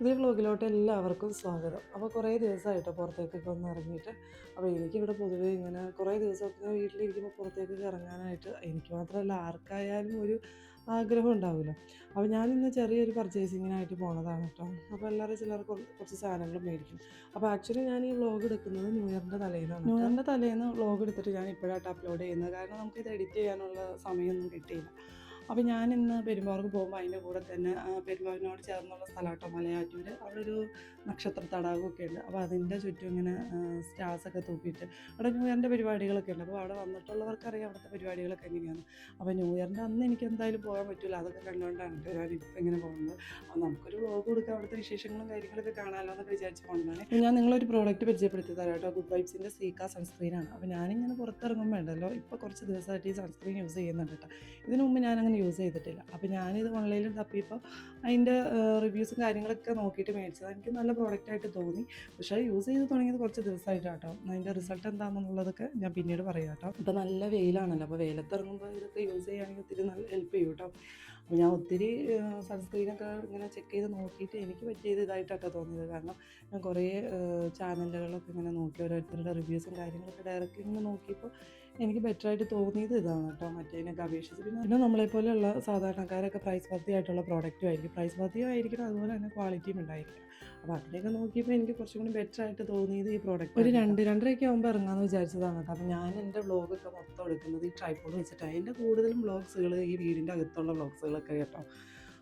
പുതിയ വ്ളോഗിലോട്ട് എല്ലാവർക്കും സ്വാഗതം. അപ്പോൾ കുറേ ദിവസമായിട്ട് പുറത്തേക്കൊക്കെ ഒന്ന് ഇറങ്ങിയിട്ട്. അപ്പോൾ എനിക്കിവിടെ പൊതുവേ ഇങ്ങനെ കുറേ ദിവസമൊക്കെ വീട്ടിലിരിക്കുമ്പോൾ പുറത്തേക്കൊക്കെ ഇറങ്ങാനായിട്ട് എനിക്ക് മാത്രമല്ല ആർക്കായാലും ഒരു ആഗ്രഹം ഉണ്ടാവില്ല അപ്പോൾ ഞാനിന്ന് ചെറിയൊരു പർച്ചേസിങ്ങിനായിട്ട് പോണതാണ് കേട്ടോ. അപ്പോൾ എല്ലാവരും ചിലർ കുറച്ച് സാധനങ്ങൾ മേടിക്കും. അപ്പോൾ ആക്ച്വലി ഞാൻ ഈ വ്ലോഗ് എടുക്കുന്നത് ന്യൂ ഇയറിന്റെ തലേന്നാണ് ന്യൂ ഇയറിന്റെ തലേന്ന് വ്ളോഗ് എടുത്തിട്ട് ഞാൻ ഇപ്പോഴായിട്ട് അപ്ലോഡ് ചെയ്യുന്നത്. കാരണം നമുക്കിത് എഡിറ്റ് ചെയ്യാനുള്ള സമയമൊന്നും കിട്ടിയില്ല. അപ്പോൾ ഇന്ന് പെരുമ്പാവൂർക്ക് പോകുമ്പോൾ അതിന്റെ കൂടെ തന്നെ പെരുമ്പാവിനോട് ചേർന്നുള്ള സ്ഥലമാട്ടോ മലയാറ്റൂർ അവിടെ ഒരു നക്ഷത്ര തടാകമൊക്കെ ഉണ്ട്. അപ്പോൾ അതിന്റെ ചുറ്റും ഇങ്ങനെ സ്റ്റാർസ് ഒക്കെ തൂക്കിയിട്ട് അവിടെ ന്യൂ ഇയറിന്റെ പരിപാടികളൊക്കെ ഉണ്ട്. അപ്പോൾ അവിടെ വന്നിട്ടുള്ളവർക്കറിയാം അവിടുത്തെ പരിപാടികളൊക്കെ എങ്ങനെയാണ് അപ്പോൾ ന്യൂ ഇയറിന്റെ അന്ന് എനിക്ക് എന്തായാലും പോകാൻ പറ്റില്ല അതൊക്കെ കണ്ടുകൊണ്ടാണ് ഞാൻ ഇപ്പോൾ ഇങ്ങനെ പോകുന്നത്. അപ്പോൾ നമുക്കൊരു വ്ളോഗ് കൊടുക്കാം. അവിടുത്തെ വിശേഷങ്ങളും കാര്യങ്ങളൊക്കെ കാണാമല്ലോ എന്നൊക്കെ വിചാരിച്ച് പോകുന്നതാണ് ഞാൻ നിങ്ങളൊരു പ്രോഡക്റ്റ് പരിചയപ്പെടുത്തി തരാം കേട്ടോ ഗുഡ് വൈബ്സിന്റെ സീക്ക സൺസ്ക്രീനാണ് അപ്പോൾ ഞാനിങ്ങനെ പുറത്തിറങ്ങുമ്പോൾ ഉണ്ടല്ലോ ഇപ്പോൾ കുറച്ച് ദിവസമായിട്ട് ഈ സൺസ്ക്രീൻ യൂസ് ചെയ്യുന്നുണ്ട് കേട്ടോ ഇതിനു മുമ്പ് ഞാനങ്ങനെ യൂസ് ചെയ്തിട്ടില്ല. അപ്പോൾ ഞാനിത് ഓൺലൈനിൽ തപ്പിയപ്പോൾ അതിന്റെ റിവ്യൂസും കാര്യങ്ങളൊക്കെ നോക്കിയിട്ട് മേടിച്ചത്. എനിക്ക് നല്ല പ്രോഡക്റ്റായിട്ട് തോന്നി. പക്ഷേ യൂസ് ചെയ്ത് തുടങ്ങിയത് കുറച്ച് ദിവസമായിട്ടാട്ടോ അതിന്റെ റിസൾട്ട് എന്താണെന്നുള്ളതൊക്കെ ഞാൻ പിന്നീട് പറയാം കേട്ടോ ഇപ്പോൾ നല്ല വെയിലാണല്ലോ. അപ്പോൾ വെയിലത്തിറങ്ങുമ്പോൾ ഇതൊക്കെ യൂസ് ചെയ്യുകയാണെങ്കിൽ ഒത്തിരി നല്ല ഹെൽപ്പ് ചെയ്യും കേട്ടോ അപ്പോൾ ഞാൻ ഒത്തിരി സൺസ്ക്രീനൊക്കെ ഇങ്ങനെ ചെക്ക് ചെയ്ത് നോക്കിയിട്ട് എനിക്ക് പറ്റിയത് ഇതായിട്ടാട്ടോ തോന്നിയത്. കാരണം ഞാൻ കുറേ ചാനലുകളൊക്കെ ഇങ്ങനെ നോക്കി ഓരോരുത്തരുടെ റിവ്യൂസും കാര്യങ്ങളൊക്കെ ഡയറക്റ്റ് ഇങ്ങനെ നോക്കിയപ്പോൾ എനിക്ക് ബെറ്റർ ആയിട്ട് തോന്നിയത് ഇതാണ് കേട്ടോ. മറ്റേതിനൊക്കെ അപേക്ഷിച്ച്. പിന്നെ പിന്നെ നമ്മളെപ്പോലെയുള്ള സാധാരണക്കാരൊക്കെ പ്രൈസ് വർത്തിയായിട്ടുള്ള പ്രോഡക്റ്റും ആയിരിക്കും. പ്രൈസ് വർത്തിയും ആയിരിക്കണം അതുപോലെ തന്നെ ക്വാളിറ്റിയും ഉണ്ടായിരിക്കും അപ്പോൾ അതിനൊക്കെ നോക്കിയപ്പോൾ എനിക്ക് കുറച്ചും കൂടി ബെറ്റർ ആയിട്ട് തോന്നിയത് ഈ പ്രോഡക്റ്റ് ഒരു രണ്ട് രണ്ടരയൊക്കെ ആകുമ്പോൾ ഇറങ്ങാമെന്ന് വിചാരിച്ചതാണ് കേട്ടോ. അപ്പോൾ ഞാൻ എന്റെ വ്ളോഗൊക്കെ മൊത്തം എടുക്കുന്നത് ഈ ട്രൈപ്പോഡ് വെച്ചിട്ടാണ് എന്റെ കൂടുതലും വ്ളോഗ്സുകൾ ഈ വീടിന്റെ അകത്തുള്ള വ്ളോഗ്സുകളൊക്കെ കേട്ടോ.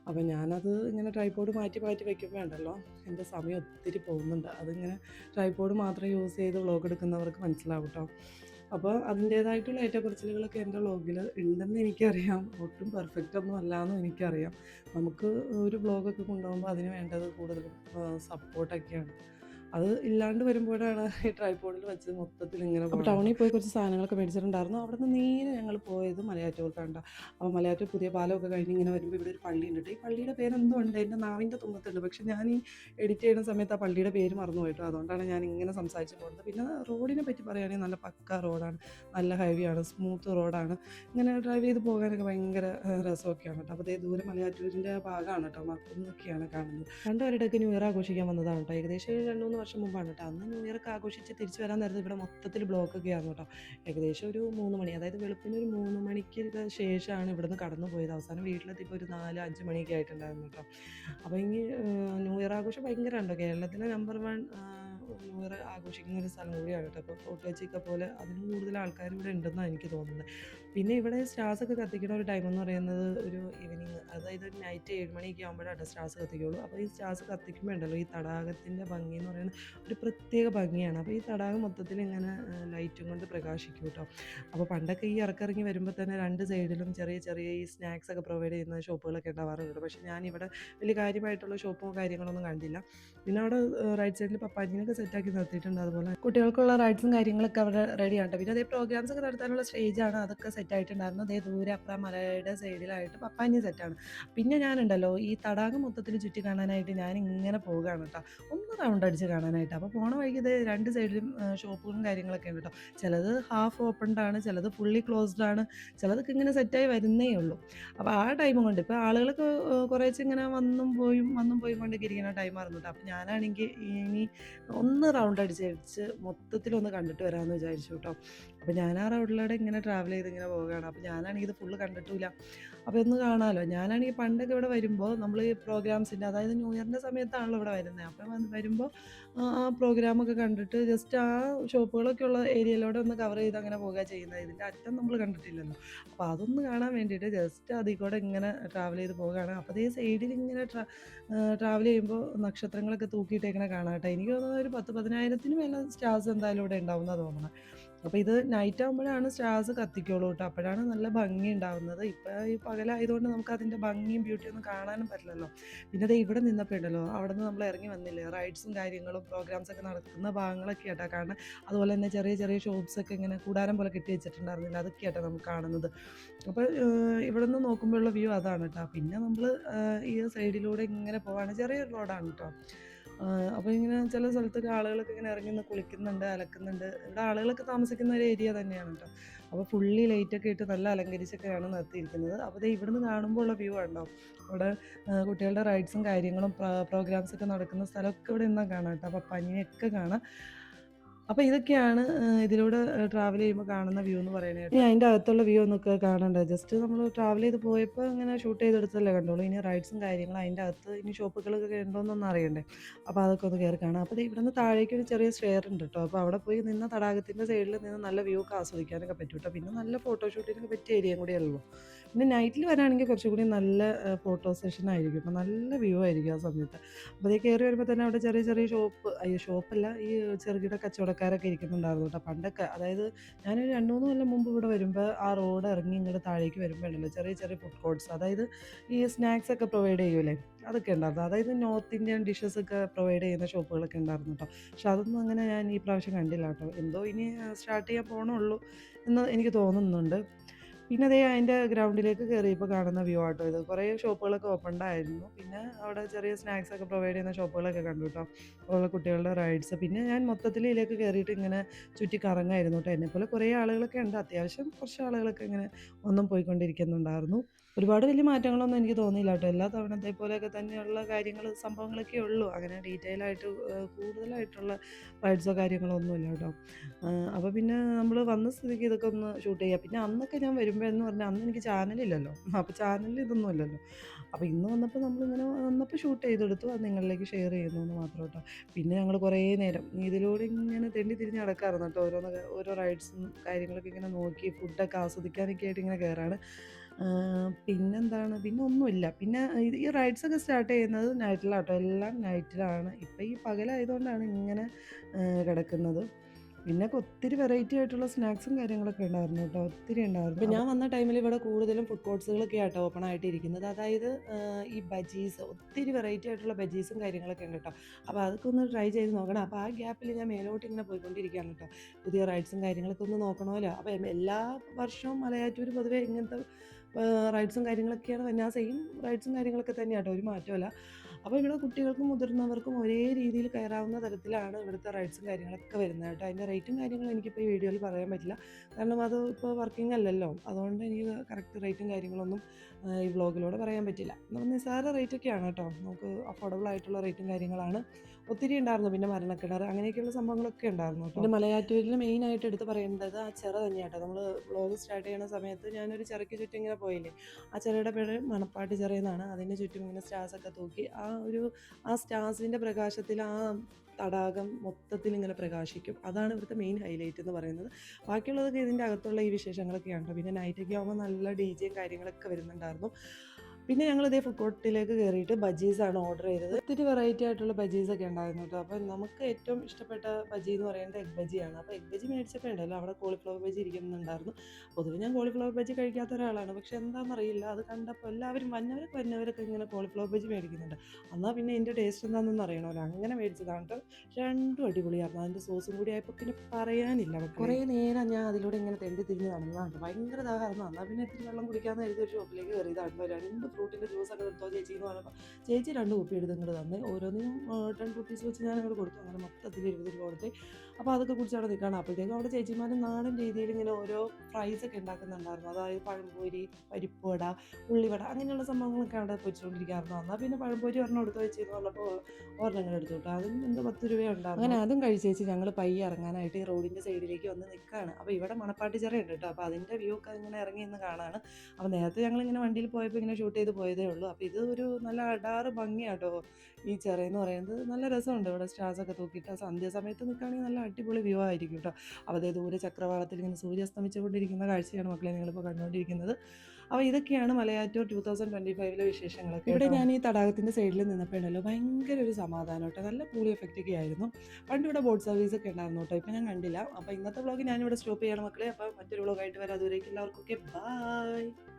അപ്പോൾ ഞാനത് ഇങ്ങനെ ട്രൈപോഡ് മാറ്റി മാറ്റി വയ്ക്കുമ്പോൾ ഉണ്ടല്ലോ എന്റെ സമയം ഒത്തിരി പോകുന്നുണ്ട്. അതിങ്ങനെ ട്രൈപോഡ് മാത്രം യൂസ് ചെയ്ത് വ്ളോഗ് എടുക്കുന്നവർക്ക് മനസ്സിലാവും കേട്ടോ. അപ്പോൾ അതിന്റേതായിട്ടുള്ള ഏറ്റക്കുറച്ചിലുകളൊക്കെ എന്റെ വ്ളോഗിൽ ഉണ്ടെന്ന് എനിക്കറിയാം. ഒട്ടും പെർഫെക്റ്റ് ഒന്നും അല്ലാന്നും എനിക്കറിയാം. നമുക്ക് ഒരു വ്ളോഗൊക്കെ കൊണ്ടുപോകുമ്പോൾ അതിന് വേണ്ടത് കൂടുതലും സപ്പോർട്ടൊക്കെയാണ് അത് ഇല്ലാണ്ട് വരുമ്പോഴാണ് ഈ ട്രൈപോഡിൽ വെച്ച് മൊത്തത്തിൽ ഇങ്ങനെ അപ്പോൾ ടൗണിൽ പോയി കുറച്ച് സാധനങ്ങളൊക്കെ മേടിച്ചിട്ടുണ്ടായിരുന്നു. അവിടെ നിന്ന് നേരെ ഞങ്ങൾ പോയത് മലയാറ്റൂർ മലയാറ്റൂർക്കാണ്ട. അപ്പോൾ മലയാറ്റൂർ പുതിയ പാലമൊക്കെ കഴിഞ്ഞ് ഇങ്ങനെ വരുമ്പോൾ ഇവിടെ ഒരു പള്ളി ഉണ്ട് ഈ പള്ളിയുടെ പേരെന്തോ ഉണ്ട്. എന്റെ നാവിന്റെ തുമ്പത്തുണ്ട്. പക്ഷേ ഞാൻ ഈ എഡിറ്റ് ചെയ്യുന്ന സമയത്ത് ആ പള്ളിയുടെ പേര് മറന്നു പോയിട്ടോ അതുകൊണ്ടാണ് ഞാൻ ഇങ്ങനെ സംസാരിച്ച് പോകുന്നത് പിന്നെ റോഡിനെ പറ്റി പറയുകയാണെങ്കിൽ നല്ല പക്ക റോഡാണ്. നല്ല ഹൈവേ ആണ്. സ്മൂത്ത് റോഡാണ്. ഇങ്ങനെ ഡ്രൈവ് ചെയ്ത് പോകാനൊക്കെ ഭയങ്കര രസമൊക്കെയാണ് കേട്ടോ അപ്പോൾ അതേ ദൂരെ മലയാറ്റൂരിന്റെ ഭാഗമാണ് കേട്ടോ മക്കുന്നൊക്കെയാണ് കാണുന്നത്. രണ്ടുപേരുടെയൊക്കെ ന്യൂ ഇയർ ആഘോഷിക്കാൻ വന്നതാണ് കേട്ടോ ഏകദേശം രണ്ട് മൂന്ന് വർഷം മുമ്പാണ് കേട്ടോ. അന്ന് ന്യൂ ഇയർ ആഘോഷിച്ച് തിരിച്ചു വരാൻ നേരത്തെ ഇവിടെ മൊത്തത്തിൽ ബ്ലോക്ക് ഒക്കെ ആയിരുന്നു കേട്ടോ. ഏകദേശം ഒരു മൂന്ന് മണി അതായത് വെളുപ്പിന് ഒരു മൂന്ന് മണിക്ക് ശേഷമാണ് ഇവിടുന്ന് കടന്നു പോയത് അവസാനം വീട്ടിലെത്തിയപ്പോൾ ഒരു നാല് അഞ്ച് മണിയൊക്കെ ആയിട്ടുണ്ടായിരുന്നു കേട്ടോ. അപ്പോൾ ഇനി ന്യൂ ഇയർ ആഘോഷം ഭയങ്കര ഉണ്ടോ കേരളത്തിലെ നമ്പർ വൺ ന്യൂ ഇയർ ആഘോഷിക്കുന്ന ഒരു സ്ഥലം കൂടിയാണ് കേട്ടോ. അപ്പോൾ ഫോട്ടോ വെച്ചൊക്കെ പോലെ അതിന് കൂടുതൽ ആൾക്കാർ ഇവിടെ ഉണ്ടെന്നാണ് എനിക്ക് തോന്നുന്നത്. പിന്നെ ഇവിടെ സ്റ്റാർസ് ഒക്കെ കത്തിക്കുന്ന ഒരു ടൈം എന്ന് പറയുന്നത് ഒരു ഈവനിങ് അതായത് ഒരു നൈറ്റ് ഏഴ് മണിയൊക്കെ ആകുമ്പോഴാണ് സ്റ്റാർസ് കത്തിക്കുള്ളൂ. അപ്പോൾ ഈ സ്റ്റാർസ് കത്തിക്കുമ്പോൾ ഉണ്ടല്ലോ ഈ തടാകത്തിന്റെ ഭംഗി എന്ന് പറയുന്നത് ഒരു പ്രത്യേക ഭംഗിയാണ്. അപ്പോൾ ഈ തടാകം മൊത്തത്തിൽ ഇങ്ങനെ ലൈറ്റും കൊണ്ട് പ്രകാശിക്കും കേട്ടോ. അപ്പോൾ പണ്ടൊക്കെ ഈ ഇറക്കിറങ്ങി വരുമ്പോൾ തന്നെ രണ്ട് സൈഡിലും ചെറിയ ചെറിയ ഈ സ്നാക്സ് ഒക്കെ പ്രൊവൈഡ് ചെയ്യുന്ന ഷോപ്പുകളൊക്കെ ഉണ്ടാവാറുണ്ട്. പക്ഷേ ഞാനിവിടെ വലിയ കാര്യമായിട്ടുള്ള ഷോപ്പോ കാര്യങ്ങളൊന്നും കണ്ടില്ല. പിന്നെ അവിടെ റൈറ്റ് സൈഡിൽ പപ്പാജിനൊക്കെ സെറ്റാക്കി നിർത്തിയിട്ടുണ്ട്. അതുപോലെ കുട്ടികൾക്കുള്ള റൈഡ്സും കാര്യങ്ങളൊക്കെ അവിടെ റെഡിയാണ് പിന്നെ അതേ പ്രോഗ്രാംസ് ഒക്കെ നടത്താനുള്ള സ്റ്റേജാണ് അതൊക്കെ സെറ്റ് ആയിട്ടുണ്ടായിരുന്നു. അതേ ദൂരെ അപ്പുറം മലയുടെ സൈഡിലായിട്ട് പപ്പാഞ്ഞി സെറ്റാണ് പിന്നെ ഞാനുണ്ടല്ലോ ഈ തടാകം മൊത്തത്തിൽ ചുറ്റി കാണാനായിട്ട് ഞാൻ ഇങ്ങനെ പോവുകയാണ് കേട്ടോ ഒന്ന് റൗണ്ട് അടിച്ച് കാണാനായിട്ട്. അപ്പോൾ പോണ വഴിക്ക് ഇത് രണ്ട് സൈഡിലും ഷോപ്പുകളും കാര്യങ്ങളൊക്കെ ഉണ്ട് കേട്ടോ ചിലത് ഹാഫ് ഓപ്പൺഡ് ആണ് ചിലത് ഫുള്ളി ക്ലോസ്ഡ് ആണ് ചിലതൊക്കെ ഇങ്ങനെ സെറ്റായി വരുന്നേ ഉള്ളൂ. അപ്പോൾ ആ ടൈം കൊണ്ട് ഇപ്പോൾ ആളുകളൊക്കെ കുറേശ്ശെ ഇങ്ങനെ വന്നും പോയും വന്നും പോയും കൊണ്ടൊക്കെ ഇരിക്കുന്ന ടൈമായിരുന്നു കേട്ടോ അപ്പോൾ ഞാനാണെങ്കിൽ ഇനി ഒന്ന് റൗണ്ട് അടിച്ച് അടിച്ച് മൊത്തത്തിലൊന്ന് കണ്ടിട്ട് വരാമെന്ന് വിചാരിച്ചു കേട്ടോ അപ്പോൾ ഞാൻ ആ റൗഡിലൂടെ ഇങ്ങനെ ട്രാവൽ ചെയ്ത് ഇങ്ങനെ പോവുകയാണ്. അപ്പോൾ ഞാനാണെങ്കിൽ ഇത് ഫുള്ള് കണ്ടിട്ടില്ല. അപ്പോൾ ഒന്ന് കാണാമല്ലോ ഞാനാണെങ്കിൽ പണ്ടൊക്കെ ഇവിടെ വരുമ്പോൾ നമ്മൾ ഈ പ്രോഗ്രാംസിന്റെ അതായത് ന്യൂ ഇയറിന്റെ സമയത്താണല്ലോ ഇവിടെ വരുന്നത് വന്ന് വരുമ്പോൾ ആ പ്രോഗ്രാമൊക്കെ കണ്ടിട്ട് ജസ്റ്റ് ആ ഷോപ്പുകളൊക്കെ ഉള്ള ഏരിയയിലൂടെ ഒന്ന് കവർ ചെയ്ത് അങ്ങനെ പോകുക ചെയ്യുന്നത്. ഇതിന്റെ അറ്റം നമ്മൾ കണ്ടിട്ടില്ലല്ലോ. അപ്പോൾ അതൊന്ന് കാണാൻ വേണ്ടിയിട്ട് ജസ്റ്റ് അതിൽ കൂടെ ഇങ്ങനെ ട്രാവൽ ചെയ്ത് പോകുകയാണ് അപ്പോൾ അതേ സൈഡിൽ ഇങ്ങനെ ട്രാ ട്രാവൽ ചെയ്യുമ്പോൾ നക്ഷത്രങ്ങളൊക്കെ തൂക്കിയിട്ടേക്കണ കാണാം കേട്ടോ. എനിക്ക് തോന്നുന്നത് ഒരു പത്ത് പതിനായിരത്തിന് മേലെ സ്റ്റാർസ് എന്തായാലും ഇവിടെ ഉണ്ടാവുന്ന തോന്നുന്നത് അപ്പോൾ ഇത് നൈറ്റ് ആകുമ്പോഴാണ് സ്റ്റാർസ് കത്തിക്കുള്ളൂ കേട്ടോ. അപ്പോഴാണ് നല്ല ഭംഗി ഉണ്ടാവുന്നത്. ഇപ്പോൾ ഈ പകലായതുകൊണ്ട് നമുക്ക് അതിന്റെ ഭംഗിയും ബ്യൂട്ടിയൊന്നും കാണാനും പറ്റില്ലല്ലോ. പിന്നെ അത് ഇവിടെ നിന്നപ്പോൾ ഉണ്ടല്ലോ. അവിടെ നിന്ന് നമ്മൾ ഇറങ്ങി വന്നില്ലേ? റൈഡ്സും കാര്യങ്ങളും പ്രോഗ്രാംസ് ഒക്കെ നടക്കുന്ന ഭാഗങ്ങളൊക്കെ ആയിട്ടാണ് കാരണം അതുപോലെ തന്നെ ചെറിയ ചെറിയ ഷോപ്സൊക്കെ ഇങ്ങനെ കൂടാരം പോലെ കെട്ടി വെച്ചിട്ടുണ്ടായിരുന്നില്ല? അതൊക്കെ ആയിട്ടാണ് നമുക്ക് കാണുന്നത്. അപ്പോൾ ഇവിടെ നിന്ന് നോക്കുമ്പോഴുള്ള വ്യൂ അതാണ് കേട്ടോ. പിന്നെ നമ്മൾ ഈ സൈഡിലൂടെ ഇങ്ങനെ പോവാണ്. ചെറിയൊരു റോഡാണ് കേട്ടോ. അപ്പോൾ ഇങ്ങനെ ചില സ്ഥലത്തൊക്കെ ആളുകളൊക്കെ ഇങ്ങനെ ഇറങ്ങി നിന്ന് കുളിക്കുന്നുണ്ട് അലക്കുന്നുണ്ട്. ഇവിടെ ആളുകളൊക്കെ താമസിക്കുന്ന ഒരു ഏരിയ തന്നെയാണ് കേട്ടോ. അപ്പോൾ ഫുള്ളി ലൈറ്റൊക്കെ ഇട്ട് നല്ല അലങ്കരിച്ചൊക്കെയാണ് നിർത്തിയിരിക്കുന്നത്. അപ്പോൾ ദേ ഇവിടുന്ന് കാണുമ്പോൾ ഉള്ള വ്യൂ ഉണ്ടോ അവിടെ കുട്ടികളുടെ റൈഡ്സും കാര്യങ്ങളും പ്രോഗ്രാംസ് ഒക്കെ നടക്കുന്ന സ്ഥലമൊക്കെ ഇവിടെ നിന്നാണ് കാണാം കേട്ടോ. അപ്പോൾ പനിയൊക്കെ കാണാം. അപ്പോൾ ഇതൊക്കെയാണ് ഇതിലൂടെ ട്രാവൽ ചെയ്യുമ്പോൾ കാണുന്ന വ്യൂ എന്ന് പറയുന്നത് ഇനി അതിന്റെ അകത്തുള്ള വ്യൂ ഒന്നൊക്കെ കാണണ്ട? ജസ്റ്റ് നമ്മൾ ട്രാവൽ ചെയ്ത് പോയപ്പോൾ ഇങ്ങനെ ഷൂട്ട് ചെയ്തെടുത്തല്ലേ കണ്ടോളൂ ഇനി റൈഡ്സും കാര്യങ്ങളും അതിന്റെ അകത്ത് ഇനി ഷോപ്പുകളൊക്കെ ഉണ്ടോയെന്നൊന്നും അറിയണ്ടേ. അപ്പോൾ അതൊക്കെ ഒന്ന് കയറി കാണാം. അപ്പോൾ ഇവിടെ ഇവിടുന്ന് താഴേക്ക് ഒരു ചെറിയ സ്റ്റെയർ ഉണ്ട് കേട്ടോ. അപ്പോൾ അവിടെ പോയി നിന്ന് തടാകത്തിന്റെ സൈഡിൽ നിന്ന് നല്ല വ്യൂ ഒക്കെ ആസ്വദിക്കാനൊക്കെ പറ്റും കേട്ടോ. പിന്നെ നല്ല ഫോട്ടോഷൂട്ടിനൊക്കെ പറ്റിയ ഏരിയയും കൂടിയല്ലോ പിന്നെ നൈറ്റിൽ വരാണെങ്കിൽ കുറച്ചുകൂടി നല്ല ഫോട്ടോ സെഷൻ ആയിരിക്കും. അപ്പോൾ നല്ല വ്യൂ ആയിരിക്കും ആ സമയത്ത്. അപ്പോൾ അതേ കയറി വരുമ്പോൾ തന്നെ അവിടെ ചെറിയ ചെറിയ ഷോപ്പ് അയ്യോ ഷോപ്പല്ല ഈ ചെറുകിട കച്ചവടക്കാരൊക്കെ ഇരിക്കുന്നുണ്ടായിരുന്നു കേട്ടോ പണ്ടൊക്കെ. അതായത് ഞാനൊരു രണ്ട് മൂന്ന് കൊല്ലം മുമ്പ് ഇവിടെ വരുമ്പോൾ ആ റോഡ് ഇറങ്ങി ഇങ്ങോട്ട് താഴേക്ക് വരുമ്പോൾ ഉണ്ടല്ലോ ചെറിയ ചെറിയ ഫുഡ് കോർട്ട്സ് അതായത് ഈ സ്നാക്സ് ഒക്കെ പ്രൊവൈഡ് ചെയ്യൂലേ? അതൊക്കെ ഉണ്ടായിരുന്നു. അതായത് നോർത്ത് ഇന്ത്യൻ ഡിഷസ് ഒക്കെ പ്രൊവൈഡ് ചെയ്യുന്ന ഷോപ്പുകളൊക്കെ ഉണ്ടായിരുന്നു കേട്ടോ. പക്ഷെ അതൊന്നും അങ്ങനെ ഞാൻ ഈ പ്രാവശ്യം കണ്ടില്ല കേട്ടോ. എന്തോ ഇനി സ്റ്റാർട്ട് ചെയ്യാൻ പോകണുള്ളൂ എന്ന് എനിക്ക് തോന്നുന്നുണ്ട്. പിന്നെ അതേ അതിന്റെ ഗ്രൗണ്ടിലേക്ക് കയറിയപ്പോൾ കാണുന്ന വ്യൂ ആട്ടോ ഇത്. കുറേ ഷോപ്പുകളൊക്കെ ഓപ്പൺഡ് ആയിരുന്നു. പിന്നെ അവിടെ ചെറിയ സ്നാക്സ് ഒക്കെ പ്രൊവൈഡ് ചെയ്യുന്ന ഷോപ്പുകളൊക്കെ കണ്ടു കേട്ടോ ഉള്ള കുട്ടികളുടെ റൈഡ്സ് പിന്നെ ഞാൻ മൊത്തത്തിൽ ഇതിലേക്ക് കയറിയിട്ട് ഇങ്ങനെ ചുറ്റി കറങ്ങായിരുന്നു കേട്ടോ എന്നെപ്പോലെ കുറേ ആളുകളൊക്കെ ഉണ്ട്. അത്യാവശ്യം കുറച്ച് ആളുകളൊക്കെ ഇങ്ങനെ ഒന്നും പോയിക്കൊണ്ടിരിക്കുന്നുണ്ടായിരുന്നു. ഒരുപാട് വലിയ മാറ്റങ്ങളൊന്നും എനിക്ക് തോന്നിയില്ല കേട്ടോ. എല്ലാ തവണത്തെ പോലെയൊക്കെ തന്നെയുള്ള കാര്യങ്ങൾ സംഭവങ്ങളൊക്കെ ഉള്ളൂ. അങ്ങനെ ഡീറ്റെയിൽ ആയിട്ട് കൂടുതലായിട്ടുള്ള റൈഡ്സോ കാര്യങ്ങളോ ഒന്നുമില്ല കേട്ടോ. അപ്പോൾ പിന്നെ നമ്മൾ വന്ന സ്ഥിതിക്ക് ഇതൊക്കെ ഒന്ന് ഷൂട്ട് ചെയ്യുക പിന്നെ അന്നൊക്കെ ഞാൻ വരുമ്പോൾ എന്ന് പറഞ്ഞാൽ അന്ന് എനിക്ക് ചാനലില്ലല്ലോ അപ്പോൾ ചാനലിൽ ഇതൊന്നും ഇല്ലല്ലോ. അപ്പോൾ ഇന്ന് വന്നപ്പോൾ നമ്മളിങ്ങനെ വന്നപ്പോൾ ഷൂട്ട് ചെയ്തെടുത്തു. അത് നിങ്ങളിലേക്ക് ഷെയർ ചെയ്യുന്നു എന്ന് മാത്രം കേട്ടോ. പിന്നെ ഞങ്ങൾ കുറേ നേരം ഇതിലൂടെ ഇങ്ങനെ തെണ്ടി തിരിഞ്ഞ് നടക്കാറുണ്ട് കേട്ടോ. ഓരോന്ന് ഓരോ റൈഡ്സും കാര്യങ്ങളൊക്കെ ഇങ്ങനെ നോക്കി ഫുഡൊക്കെ ആസ്വദിക്കാനൊക്കെ ആയിട്ട് ഇങ്ങനെ കയറാണ് പിന്നെന്താണ്? പിന്നെ ഒന്നുമില്ല. പിന്നെ ഈ റൈഡ്സ് ഒക്കെ സ്റ്റാർട്ട് ചെയ്യുന്നത് നൈറ്റിലാട്ടോ എല്ലാം നൈറ്റിലാണ് ഇപ്പം ഈ പകലായതുകൊണ്ടാണ് ഇങ്ങനെ കിടക്കുന്നത്. പിന്നെ ഒത്തിരി വെറൈറ്റി ആയിട്ടുള്ള സ്നാക്സും കാര്യങ്ങളൊക്കെ ഉണ്ടായിരുന്നു കേട്ടോ. ഒത്തിരി ഉണ്ടായിരുന്നു. ഇപ്പം ഞാൻ വന്ന ടൈമിൽ ഇവിടെ കൂടുതലും ഫുഡ് കോർട്സുകളൊക്കെ ആട്ടോ ഓപ്പൺ ആയിട്ട് ഇരിക്കുന്നത് അതായത് ഈ ബജീസ് ഒത്തിരി വെറൈറ്റി ആയിട്ടുള്ള ബജീസും കാര്യങ്ങളൊക്കെ ഉണ്ട് കേട്ടോ. അപ്പോൾ അതൊക്കെ ഒന്ന് ട്രൈ ചെയ്ത് നോക്കണം. അപ്പോൾ ആ ഗ്യാപ്പിൽ ഞാൻ മേലോട്ട് ഇങ്ങനെ പോയിക്കൊണ്ടിരിക്കുകയാണ് കേട്ടോ. പുതിയ റൈഡ്സും കാര്യങ്ങളൊക്കെ ഒന്ന് നോക്കണമല്ലോ. അപ്പോൾ എല്ലാ വർഷവും മലയാറ്റൂർ പൊതുവേ ഇങ്ങനത്തെ റൈഡ്സും കാര്യങ്ങളൊക്കെയാണ് തന്നെ ആ സെയിം റൈഡ്സും കാര്യങ്ങളൊക്കെ തന്നെയാണ് കേട്ടോ ഒരു മാറ്റമല്ല അപ്പോൾ ഇവിടെ കുട്ടികൾക്കും മുതിർന്നവർക്കും ഒരേ രീതിയിൽ കയറാവുന്ന തരത്തിലാണ് ഇവിടുത്തെ റൈഡ്സും കാര്യങ്ങളൊക്കെ വരുന്നത് കേട്ടോ. അതിന്റെ റേറ്റും കാര്യങ്ങളും എനിക്കിപ്പോൾ ഈ വീഡിയോയിൽ പറയാൻ പറ്റില്ല. കാരണം അത് ഇപ്പോൾ വർക്കിംഗ് അല്ലല്ലോ. അതുകൊണ്ട് എനിക്ക് കറക്റ്റ് റേറ്റും കാര്യങ്ങളൊന്നും ഈ വ്ളോഗിലൂടെ പറയാൻ പറ്റില്ല. നമ്മൾ നിസ്സാര റേറ്റൊക്കെയാണ് കേട്ടോ. നമുക്ക് അഫോർഡബിൾ ആയിട്ടുള്ള റേറ്റും കാര്യങ്ങളാണ്. ഒത്തിരി ഉണ്ടായിരുന്നു. പിന്നെ മരണക്കിണർ അങ്ങനെയൊക്കെയുള്ള സംഭവങ്ങളൊക്കെ ഉണ്ടായിരുന്നു പിന്നെ മലയാറ്റൂരിൽ മെയിനായിട്ട് എടുത്ത് പറയേണ്ടത് ആ ചിറ തന്നെയാട്ടോ നമ്മൾ വ്ളോഗ് സ്റ്റാർട്ട് ചെയ്യുന്ന സമയത്ത് ഞാനൊരു ചിറയ്ക്ക് ചുറ്റും ഇങ്ങനെ പോയില്ലേ? ആ ചിറയുടെ പേര് മണപ്പാട്ട് ചിറയെന്നാണ് അതിന്റെ ചുറ്റും ഇങ്ങനെ സ്റ്റാർസ് ഒക്കെ തൂക്കി ആ ഒരു ആ സ്റ്റാർസിന്റെ പ്രകാശത്തിൽ ആ തടാകം മൊത്തത്തിൽ ഇങ്ങനെ പ്രകാശിക്കും. അതാണ് ഇവിടുത്തെ മെയിൻ ഹൈലൈറ്റ് എന്ന് പറയുന്നത്. ബാക്കിയുള്ളതൊക്കെ ഇതിന്റെ അകത്തുള്ള ഈ വിശേഷങ്ങളൊക്കെയാണ്. പിന്നെ നൈറ്റൊക്കെ ആകുമ്പോൾ നല്ല ഡി ജെയും കാര്യങ്ങളൊക്കെ വരുന്നുണ്ടായിരുന്നു. പിന്നെ ഞങ്ങൾ ഇതേ ഫുഡ് കോർട്ടിലേക്ക് കയറിയിട്ട് ബജീസാണ് ഓർഡർ ചെയ്തത്. ഒത്തിരി വെറൈറ്റി ആയിട്ടുള്ള ബജീസ് ഒക്കെ ഉണ്ടായിരുന്നു കേട്ടോ അപ്പോൾ നമുക്ക് ഏറ്റവും ഇഷ്ടപ്പെട്ട ബജി എന്ന് പറയുന്നത് എഗ് ബജിയാണ് അപ്പോൾ എഗ് ബജി മേടിച്ചപ്പോൾ ഉണ്ടല്ലോ അവിടെ കോളിഫ്ലവർ ബജി ഇരിക്കുന്നുണ്ടായിരുന്നു. പൊതുവെ ഞാൻ കോളിഫ്ലവർ ബജി കഴിക്കാത്ത ഒരാളാണ്. പക്ഷെ എന്താണെന്നറിയില്ല അത് കണ്ടപ്പോൾ എല്ലാവരും വന്നവരൊക്കെ വന്നവരൊക്കെ ഇങ്ങനെ കോളിഫ്ലവർ ബജി മേടിക്കുന്നുണ്ട്. എന്നാൽ പിന്നെ എന്റെ ടേസ്റ്റ് എന്താണെന്ന് അറിയണമല്ലോ. അങ്ങനെ മേടിച്ചതാണ് കേട്ടോ രണ്ടും അടിപൊളിയായിരുന്നു. അതിന്റെ സോസും കൂടി ആയപ്പോൾ പിന്നെ പറയാനില്ല കുറേ നേരം ഞാൻ അതിലൂടെ ഇങ്ങനെ തെണ്ടി തിരിഞ്ഞ് നടന്നതാണ് ഭയങ്കര ദാഹമായിരുന്നു എന്നാൽ പിന്നെ ഇത്തിരി വെള്ളം കുടിക്കാമെന്ന് ഒരു ഷോപ്പിലേക്ക് കയറിയതാണ് രണ്ട് ഫ്രൂട്ടിന്റെ ജ്യൂസ് ഒക്കെ എടുത്തോ ചേച്ചി എന്ന് പറഞ്ഞപ്പോൾ ചേച്ചി രണ്ട് കുപ്പി എടുത്ത് ഇങ്ങോട്ട് തന്നെ. ഓരോന്നും ടെൻ റുപ്പീസ് വെച്ച് ഞാൻ അങ്ങോട്ട് കൊടുത്തു. അങ്ങനെ മൊത്തത്തിൽ ഇരുപത് രൂപ കൊടുത്ത്. അപ്പോൾ അതൊക്കെ കുടിച്ച് അവിടെ നിൽക്കുകയാണ് അപ്പോഴത്തേക്കും അവിടെ ചേച്ചിമാർ നാടൻ രീതിയിൽ ഇങ്ങനെ ഓരോ ഫ്രൈസ് ഒക്കെ ഉണ്ടാക്കുന്നുണ്ടായിരുന്നു. അതായത് പഴംപൊരി പരിപ്പുവട ഉള്ളിവട അങ്ങനെയുള്ള സംഭവങ്ങളൊക്കെ അവിടെ പൊരിച്ചുകൊണ്ടിരിക്കാറുണ്ട് എന്നാൽ പിന്നെ പഴംപൊരി ഒരെണ്ണം എടുത്ത് വെച്ചെന്ന് പറഞ്ഞപ്പോൾ ഒരെണ്ണം എടുത്തു കേട്ടോ അതിന് എന്തോ പത്ത് രൂപയുണ്ടായിരുന്നു അങ്ങനെ അതും കഴിച്ചേച്ച് ഞങ്ങൾ പയ്യെ ഇറങ്ങാനായിട്ട് ഈ റോഡിന്റെ സൈഡിലേക്ക് വന്ന് നിൽക്കുകയാണ് അപ്പോൾ ഇവിടെ മണപ്പാട്ടി ചെറിയ ഉണ്ട് കേട്ടോ. അപ്പോൾ അതിന്റെ വ്യൂ ഒക്കെ ഇങ്ങനെ ഇറങ്ങി നിന്ന് കാണാണ്. അപ്പോൾ നേരത്തെ ഞങ്ങളിങ്ങനെ വണ്ടിയിൽ പോയപ്പോൾ ഇങ്ങനെ ഷൂട്ട് ചെയ്ത് പോയതേ ഉള്ളൂ. അപ്പോൾ ഇത് ഒരു നല്ല അടാറ് ഭംഗിയാട്ടോ ഈ ചെറിയെന്ന് പറയുന്നത്. നല്ല രസമുണ്ട് ഇവിടെ സ്റ്റാർസ് ഒക്കെ തൂക്കിയിട്ട് സന്ധ്യ സമയത്ത് നിൽക്കുകയാണെങ്കിൽ നല്ല അടിപൊളി വ്യൂ ആയിരിക്കും കേട്ടോ. അപ്പോൾ അതേ ദൂരെ ചക്രവാളത്തിൽ ഇങ്ങനെ സൂര്യാസ്തമിച്ചുകൊണ്ടിരിക്കുന്ന കാഴ്ചയാണ് മക്കളെ നിങ്ങളിപ്പോൾ കണ്ടുകൊണ്ടിരിക്കുന്നത്. അപ്പോൾ ഇതൊക്കെയാണ് മലയാറ്റൂർ ടൂ തൗസൻഡ് ട്വന്റി ഫൈവിലെ വിശേഷങ്ങളൊക്കെ ഇവിടെ ഞാൻ ഈ തടാകത്തിന്റെ സൈഡിൽ നിന്നപ്പോൾ ഉണ്ടല്ലോ ഭയങ്കര ഒരു സമാധാനം കേട്ടോ. നല്ല പൂളി എഫക്റ്റ് ഒക്കെ ആയിരുന്നു. പണ്ട് ഇവിടെ ബോട്ട് സർവീസ് ഒക്കെ ഉണ്ടായിരുന്നു കേട്ടോ. ഇപ്പോൾ ഞാൻ കണ്ടില്ല. അപ്പോൾ ഇന്നത്തെ വ്ളോഗ് ഞാനിവിടെ സ്റ്റോപ്പ് ചെയ്യണം മക്കളെ. അപ്പോൾ മറ്റൊരു വ്ളോഗായിട്ട് വരാം. അതുവരേക്കും എല്ലാവർക്കും ഓക്കെ ബൈ